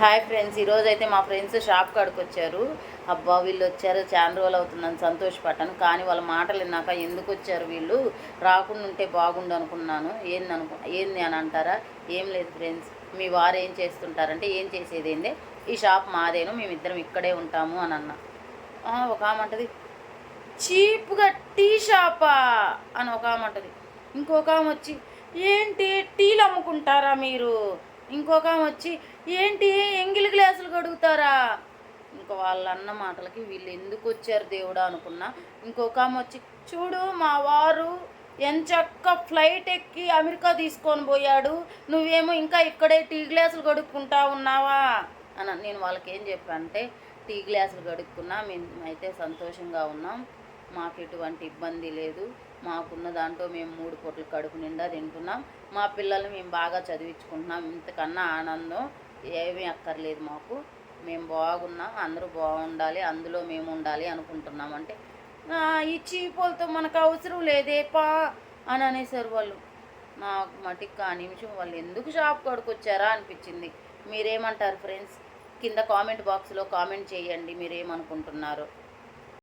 Hi friends ఈరోజు అయితే మా ఫ్రెండ్స్ షాప్ కాడికి వచ్చారు. అబ్బా వీళ్ళు వచ్చారు చాలా రోజులు అవుతుందని సంతోషపడ్డాను కానీ వాళ్ళ మాటలు విన్నాక ఎందుకు వచ్చారు వీళ్ళు? రాకుండా ఉంటే బాగుండు అనుకున్నాను. ఏంది అనుకు ఏంది అని అంటారా? ఏం లేదు ఫ్రెండ్స్. మీ వారు ఏం చేస్తుంటారంటే ఏం చేసేది ఏందే? ఈ షాప్ మాదేను మేమిద్దరం ఇక్కడే ఉంటాము అని అన్న. ఒక ఆమె అంటది చీప్గా టీ షాపా? అని ఒక ఆమె అంటది. ఇంకొక ఆమె వచ్చి ఏంటి టీలు అమ్ముకుంటారా మీరు? ఇంకొక ఆమె వచ్చి ఏంటి? ఎంగిలి గ్లాసులు కడుగుతారా? ఇంక వాళ్ళ అన్న మాటలకి వీళ్ళు ఎందుకు వచ్చారు దేవుడా అనుకున్నా. ఇంకొక ఆమె వచ్చి చూడు మా వారు ఎంచక్క ఫ్లైట్ ఎక్కి అమెరికా తీసుకొని పోయాడు. నువ్వేమో ఇంకా ఇక్కడే టీ గ్లాసులు కడుక్కుంటా ఉన్నావా? అని నేను వాళ్ళకి ఏం చెప్పానంటే టీ గ్లాసులు కడుక్కున్నా మేము అయితే సంతోషంగా ఉన్నాం. మాకు ఎటువంటి ఇబ్బంది లేదు. మాకున్న దాంట్లో మేము మూడు పూటలు కడుపు నిండా తింటున్నాం. మా పిల్లల్ని మేము బాగా చదివించుకుంటున్నాం. ఇంతకన్నా ఆనందం ఏమీ అక్కర్లేదు మాకు. మేము బాగున్నాం. అందరూ బాగుండాలి. అందులో మేము ఉండాలి అనుకుంటున్నాం. అంటే "ఆ, ఈ మనకు అవసరం లేదే పా అని అనేసారు వాళ్ళు. నాకు మటుకు ఆ నిమిషం వాళ్ళు ఎందుకు షాప్ కాడికి వచ్చారా అనిపించింది. మీరేమంటారు ఫ్రెండ్స్? కింద కామెంట్ బాక్స్లో కామెంట్ చేయండి. మీరేమనుకుంటున్నారు.